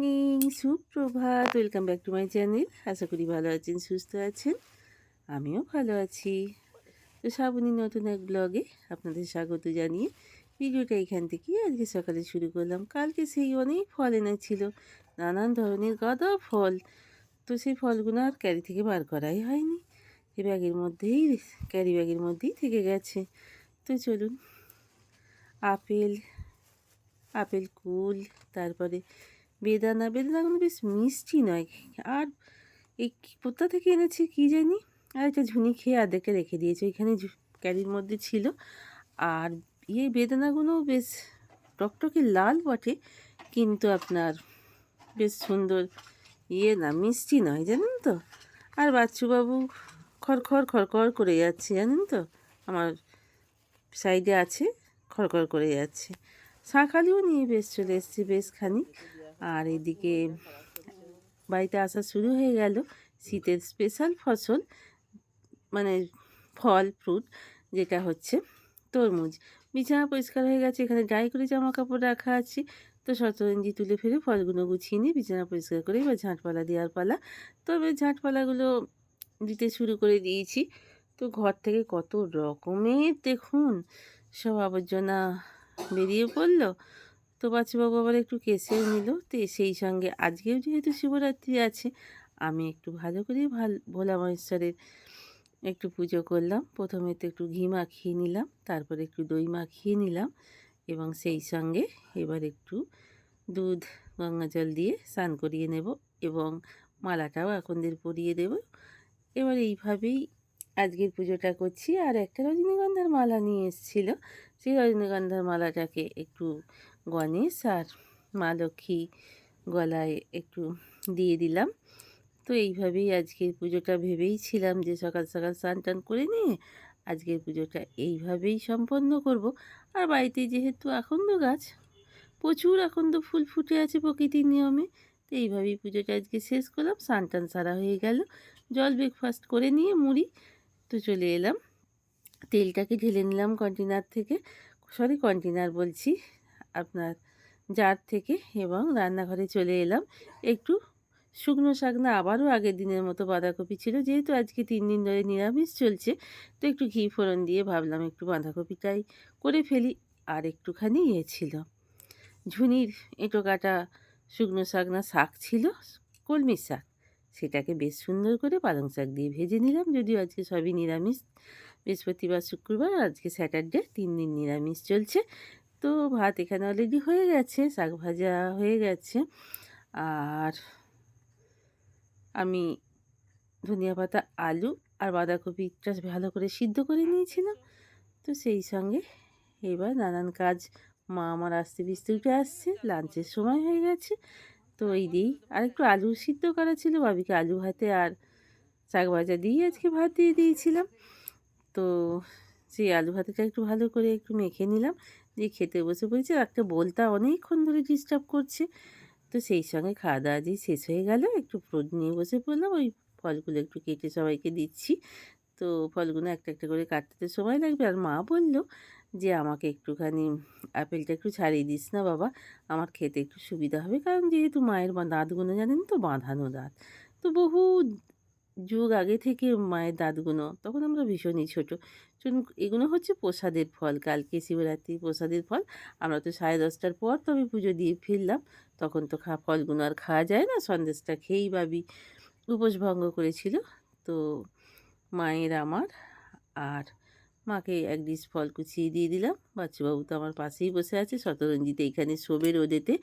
Morning সুপ্রভাত welcome back to my channel আশা করি ভালো আছেন, সুস্থ আছেন। আমিও ভালো আছি। তো শ্রাবণী নতুন এক ব্লগে আপনাদের স্বাগত জানিয়ে ভিডিওটা এখান থেকেই আজকে সকালে শুরু করলাম। কালকে সেই অনেক ফল এনেছিল, নানান ধরনের গাদা ফল। তো সেই ফলগুলো আর ক্যারি থেকে বার করাই হয়নি। এই ব্যাগের মধ্যেই, ক্যারি ব্যাগের মধ্যেই থেকে গেছে। তো চলুন, আপেল আপেল কুল, তারপরে বেদানা বেদানাগুলো বেশ মিষ্টি নয়। আর এই কোথা থেকে এনেছি কি জানি? আর একটা ঝুনি খেয়ে আর্ধেকটা রেখে দিয়েছে, ওইখানে ক্যারির মধ্যে ছিল। আর ইয়ে বেদানাগুলো বেশ টকটকে লাল বটে, কিন্তু আপনার বেশ সুন্দর ইয়ে না, মিষ্টি নয়, জানেন তো? আর বাচ্চুবাবু খড়খড় খড়খড় করে যাচ্ছে, জানেন তো? আমার সাইডে আছে, খড়খড় করে যাচ্ছে। শাঁখালিও নিয়ে বেশ চলে এসেছি বেশ খানিক। আর এদিকে বাড়িতে আসা শুরু হয়ে গেল। শীতের স্পেশাল ফসল মানে ফল ফ্রুট যেটা হচ্ছে তরমুজ। বিছানা পরিষ্কার হয়ে গেছে, এখানে ডাই করে জামা কাপড় রাখা আছে। তো শতরঞ্জি তুলে ফেলে ফলগুলো গুছিয়ে নিয়ে বিছানা পরিষ্কার করে এবার ঝাঁটপালা দেওয়ার পালা। তবে ঝাঁটপালাগুলো দিতে শুরু করে দিয়েছি। তো ঘর থেকে কত রকমের দেখুন, সব আবর্জনা বেরিয়ে পড়ল। তো বাচ্চাবাবু আবার একটু কেসেও নিল। তো সেই সঙ্গে আজকেও যেহেতু শিবরাত্রি আছে, আমি একটু ভালো করে ভালো, ভোলা মহেশ্বরের একটু পুজো করলাম। প্রথমে তো একটু ঘি মাখিয়ে নিলাম, তারপরে একটু দই মাখিয়ে নিলাম এবং সেই সঙ্গে এবার একটু দুধ, গঙ্গা জল দিয়ে স্নান করিয়ে নেব এবং মালাটাও এখনদের পরিয়ে দেব। এবার এইভাবেই আজকের পুজোটা করছি। আর একটা রজনীগন্ধার মালা নিয়ে এসেছিল। সেই রজনীগন্ধার মালাটাকে একটু গণেশ আর মা লক্ষ্মী গলায় একটু দিয়ে দিলাম। তো এইভাবেই আজকের পুজোটা ভেবেই ছিলাম যে সকাল সকাল স্নান টান করে নিয়ে আজকের পুজোটা এইভাবেই সম্পন্ন করব। আর বাড়িতে যেহেতু আকন্দ গাছ, প্রচুর আকন্দ ফুল ফুটে আছে প্রকৃতির নিয়মে, তো এইভাবেই পুজোটা আজকে শেষ করলাম। স্নান টান সারা হয়ে গেল। জল ব্রেকফাস্ট করে নিয়ে মুড়ি, তো চলে এলাম। তেলটাকে ঢেলে নিলাম কন্টেনার থেকে। সরি কন্টেনার বলছি। আপনার জার থেকে এবং রান্নাঘরে চলে এলাম। একটু শুকনো শাক না, আবারও আগের দিনের মতো বাঁধাকপি ছিল। যেহেতু আজকে তিন দিন ধরে নিরামিষ চলছে, তো একটু ঘি ফোড়ন দিয়ে ভাবলাম একটু বাঁধাকপিটাই করে ফেলি। আর একটুখানি ইয়ে ছিল। ঝুনির এঁটো কাটা শুকনো শাক না, শাক ছিল, কলমি শাক। সেটাকে বেশ সুন্দর করে পালং শাক দিয়ে ভেজে নিলাম। যদিও আজকে সবই নিরামিষ। বৃহস্পতিবার, শুক্রবার আজকে স্যাটারডে, তিন দিন নিরামিষ চলছে। তো ভাত এখানে অলরেডি হয়ে গেছে, শাক ভাজা হয়ে গেছে। আর আমি ধনিয়া পাতা, আলু আর বাঁধাকপিটা ভালো করে সিদ্ধ করে নিয়েছিলাম। তো সেই সঙ্গে এবার নানান কাজ মা আমার আসতে বিস্তে উঠে আসছে, লাঞ্চের সময় হয়ে গেছে। তো এই দিয়েই আর একটু আলু সিদ্ধ করা ছিল বাবিকে আলু ভাতে আর শাক ভাজা দিয়ে আজকে ভাত দিয়ে দিয়েছিলাম। তো সেই আলু ভাতেটা একটু ভালো করে একটু মেখে নিলাম। দিয়ে খেতে বসে পড়েছি, একটা বলতা অনেকক্ষণ ধরে ডিস্টার্ব করছে। তো সেই সঙ্গে খাওয়া দাওয়া দিয়ে শেষ হয়ে গেল, একটু ফ্রুট নিয়ে বসে পড়লাম, ওই ফলগুলো একটু কেটে সবাইকে দিচ্ছি। তো ফলগুলো একটা একটা করে কাটতে সময় লাগবে। আর মা বলল যে, আমাকে একটুখানি আপেলটা একটু ছাড়িয়ে দিস না বাবা, আমার খেতে একটু সুবিধা হবে। কারণ যেহেতু মায়ের দাঁতগুলো জানেন তো, বাঁধানো দাঁত। তো বহু যুগ আগে থেকে মায়ের দাঁতগুলো তখন আমরা ভীষণই ছোটো। চুন এগুলো হচ্ছে প্রসাদের ফল। কালকে শিবরাত্রি প্রসাদের ফল। আমরা তো সাড়ে দশটার পর তবে পুজো দিয়ে ফিরলাম। তখন তো খা ফলগুলো আর খাওয়া যায় না। সন্দেশটা খেয়েই ভাবি উপোস ভঙ্গ করেছিল। তো মায়ের আমার আর মাকে এক ডিশ ফল কুচিয়ে দিয়ে দিলাম। বাচ্চাবাবু তো আমার পাশেই বসে আছে। শতরঞ্জিতে এইখানে শোবে রোদেতে।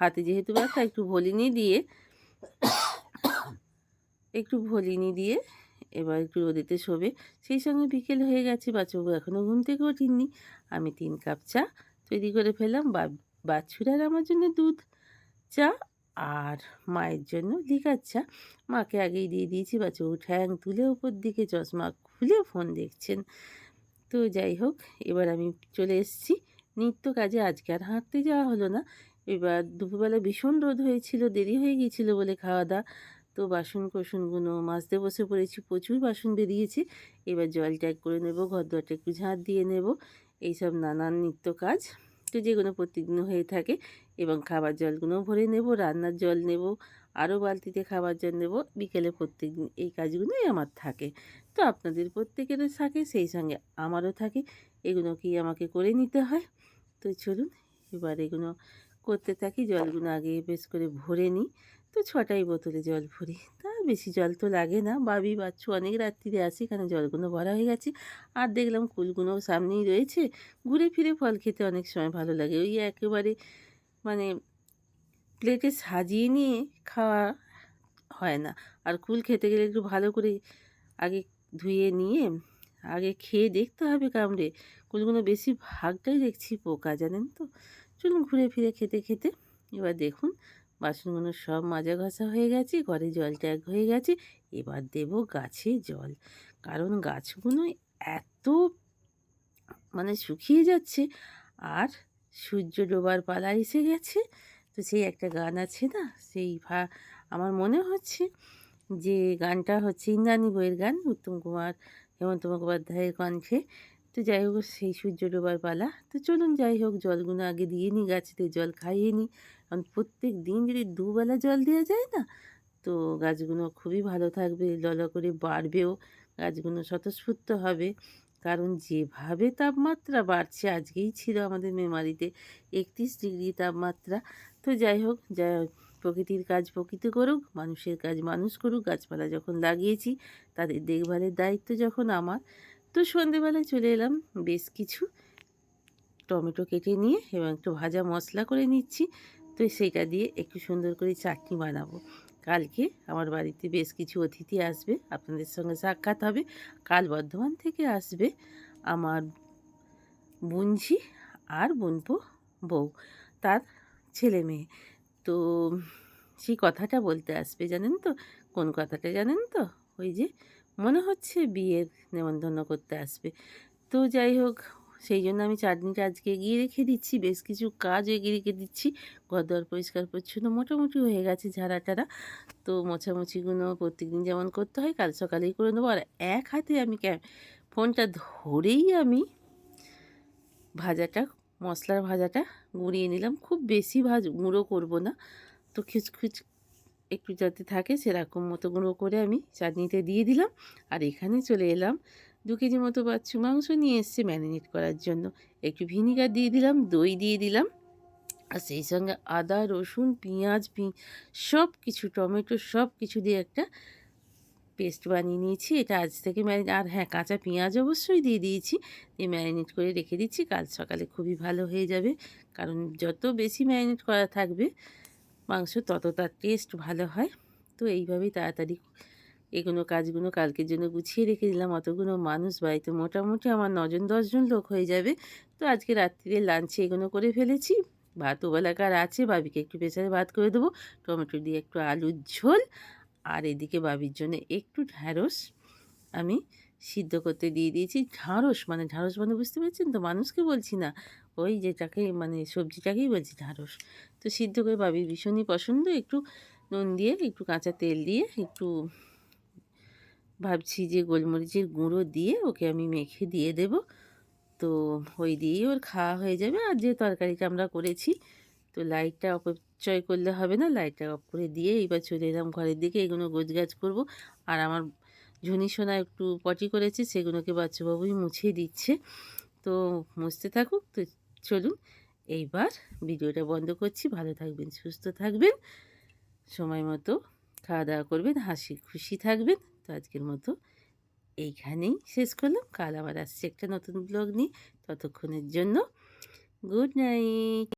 হাতে যেহেতু ব্যথা, একটু ভলিনি দিয়ে একটু ভলিনি দিয়ে এবার একটু রোদেতে শোবে। সেই সঙ্গে বিকেল হয়ে গেছে বাচ্চাবাবু এখনও ঘুম থেকে ওঠেননি। আমি তিন কাপ চা তৈরি করে ফেলাম বা, বাছুরার আমার জন্য দুধ চা আর মায়ের জন্য লিকার চা। মাকে আগেই দিয়ে দিয়েছি বাচ্চাবাবু ঠ্যাং তুলে ওপর দিকে চশমা খুলে ফোন দেখছেন। তো যাই হোক, এবার আমি চলে এসেছি। নিত্য কাজে আজকে আর হাঁটতে যাওয়া হলো না। এবার দুপুরবেলা ভীষণ রোদ হয়েছিল, দেরি হয়ে গিয়েছিল বলে খাওয়া দাওয়া তো বাসন কোসনগুলো মাজতে বসে পড়েছি, প্রচুর বাসন বেরিয়েছে। এবার জল ট্যাগ করে নেব ঘর দরটা একটু ঝাঁট দিয়ে নেব। এইসব নানান নিত্য কাজ তো যেগুলো প্রতিদিন হয়ে থাকে। এবং খাবার জলগুলোও ভরে নেব, রান্নার জল নেব, আরও বালতিতে খাবার জল নেব। বিকেলে প্রত্যেক দিন এই কাজগুলোই আমার থাকে। তো আপনাদের প্রত্যেকেরও থাকে, সেই সঙ্গে আমারও থাকে। এগুলো কি আমাকে করে নিতে হয়? তো চলুন, এবার এগুলো করতে থাকি। জলগুলো আগে বেশ করে ভরে নিই। তো ছটাই বোতলে জল ভরি। তা বেশি জল তো লাগে না। বাবি বাচ্চু অনেক রাত্রিরে আসি এখানে জলগুলো ভরা হয়ে গেছে। আর দেখলাম কুলগুলো সামনেই রয়েছে। ঘুরে ফিরে ফল খেতে অনেক সময় ভালো লাগে। ওই একেবারে মানে প্লেটে সাজিয়ে নিয়ে খাওয়া হয় না। আর কুল খেতে গেলে একটু ভালো করে আগে ধুয়ে নিয়ে আগে খেয়ে দেখতে হবে কামড়ে। কুলগুলো বেশি ভাগটাই দেখছি পোকা, জানেন তো? চলুন ঘুরে ফিরে খেতে খেতে এবার দেখুন বাসনগুলো সব মাজা ঘষা হয়ে গেছে, ঘরে জল ট্যাগ হয়ে গেছে, এবার দেব গাছে জল। কারণ গাছগুলো এত মানে শুকিয়ে যাচ্ছে আর সূর্য ডোবার পালা এসে গেছে। তো সেই একটা গান আছে না, সেই ভা, আমার মনে হচ্ছে যে গানটা হচ্ছে ইন্দ্রাণী বইয়ের গান, উত্তম কুমার, হেমন্ত মুখোপাধ্যায়ের কণ্ঠে। তো যাই হোক সেই সূর্য ডোবার পালা। তো চলুন যাই হোক জলগুলো আগে দিয়ে নিই, গাছেতে জল খাইয়ে নিই। কারণ প্রত্যেক দিন যদি দুবেলা জল দেওয়া যায় না, তো গাছগুলো খুবই ভালো থাকবে, লল করে বাড়বেও, গাছগুলো স্বতঃস্ফূর্ত হবে। কারণ যেভাবে তাপমাত্রা বাড়ছে, আজকেই ছিল আমাদের মেমারিতে একত্রিশ ডিগ্রি তাপমাত্রা। তো যাই হোক যা প্রকৃতির কাজ প্রকৃতি করুক, মানুষের কাজ মানুষ করুক, গাছপালা যখন লাগিয়েছি, তাদের দেখভালের দায়িত্ব যখন আমার। তো সন্ধেবেলায় চলে এলাম। বেশ কিছু টমেটো কেটে নিয়ে এবং একটু ভাজা মশলা করে নিচ্ছি। তো সেইটা দিয়ে একটু সুন্দর করে চাটনি বানাবো। কালকে আমার বাড়িতে বেশ কিছু অতিথি আসবে। আপনাদের সঙ্গে সাক্ষাৎ হবে। কাল বর্ধমান থেকে আসবে আমার বুনঝি আর বোনপো বউ, তার ছেলে মেয়ে। তো সেই কথাটা বলতে আসবে, জানেন তো? কোন কথাটা জানেন তো? ওই যে মনে হচ্ছে বিয়ের নেমন্তন্ন করতে আসবে। তো যাই হোক, সেই জন্য আমি চাটনিটা আজকে এগিয়ে রেখে দিচ্ছি, বেশ কিছু কাজ এগিয়ে রেখে দিচ্ছি। ঘর দর পরিষ্কার পরিচ্ছন্ন মোটামুটি হয়ে গেছে ঝাড়া টাড়া তো মোছামুছিগুলো প্রত্যেকদিন যেমন করতে হয়, কাল সকালেই করে নেব। আর এক হাতে আমি ফোনটা ধরেই আমি ভাজাটা, মশলার ভাজাটা গুঁড়িয়ে নিলাম। খুব বেশি ভাজ গুঁড়ো করব না। তো খিচখিচ একটু যাতে থাকে সেরকম মতো গুঁড়ো করে আমি চাটনিতে দিয়ে দিলাম। আর এখানে চলে এলাম দু কেজি মতো বাচ্চু মাংস নিয়ে এসছে ম্যারিনেট করার জন্য। একটু ভিনিগার দিয়ে দিলাম, দই দিয়ে দিলাম। আর সেই সঙ্গে আদা, রসুন, পেঁয়াজ, পি সব কিছু টমেটো সব কিছু দিয়ে একটা পেস্ট বানিয়ে নিয়েছি। এটা আজ থেকে ম্যারিনেট আর হ্যাঁ কাঁচা পেঁয়াজ অবশ্যই দিয়ে দিয়েছি। দিয়ে ম্যারিনেট করে রেখে দিচ্ছি। কাল সকালে খুবই ভালো হয়ে যাবে। কারণ যত বেশি ম্যারিনেট করা থাকবে মাংস তত তার টেস্ট ভালো হয়। তো এইভাবেই তাড়াতাড়ি এগুলো কাজগুলো কালকের জন্য গুছিয়ে রেখে দিলাম। অতগুলো মানুষ বাড়িতে মোটামুটি আমার নজন দশজন লোক হয়ে যাবে। তো আজকে রাত্রিরে লাঞ্চে এগুলো করে ফেলেছি। ভাত ওবেলাকার আছে, বাবিকে একটু প্রেসারে ভাত করে দেবো। টমেটো দিয়ে একটু আলুর ঝোল। আর এদিকে বাবির জন্য একটু ঢ্যাঁড়স। আমি সিদ্ধ করতে দিয়ে দিয়েছি। ঢ্যাঁড়স মানে ঢ্যাঁড়স মানে বুঝতে পারছেন তো? মানুষকে বলছি না। ওই যেটাকে মানে সবজিটাকেই বলছি ঢ্যাঁড়স তো সিদ্ধ করে বাবির ভীষণই পছন্দ। একটু নুন দিয়ে, একটু কাঁচা তেল দিয়ে, একটু ভাবছি যে গোলমরিচের গুঁড়ো দিয়ে ওকে আমি মেখে দিয়ে দেব। তো ওই দিয়েই ওর খাওয়া হয়ে যাবে। আর যে তরকারিটা আমরা করেছি, তো লাইটটা অপচয় করলে হবে না। লাইটটা অফ করে দিয়ে এইবার চলে এলাম ঘরের দিকে। এগুলো গাছ করব। আর আমার ঝুনি সোনা একটু পটি করেছে, সেগুলোকে বাচ্চাবাবুই মুছিয়ে দিচ্ছে। তো মুছতে থাকুক, তো চলুন এইবার ভিডিওটা বন্ধ করছি। ভালো থাকবেন, সুস্থ থাকবেন, সময় মতো খাওয়া দাওয়া করবেন, হাসি খুশি থাকবেন। তো আজকের মতো এইখানেই শেষ করলাম। কাল আবার আসছে একটা নতুন ব্লগ নিয়ে। ততক্ষণের জন্য গুড নাইট।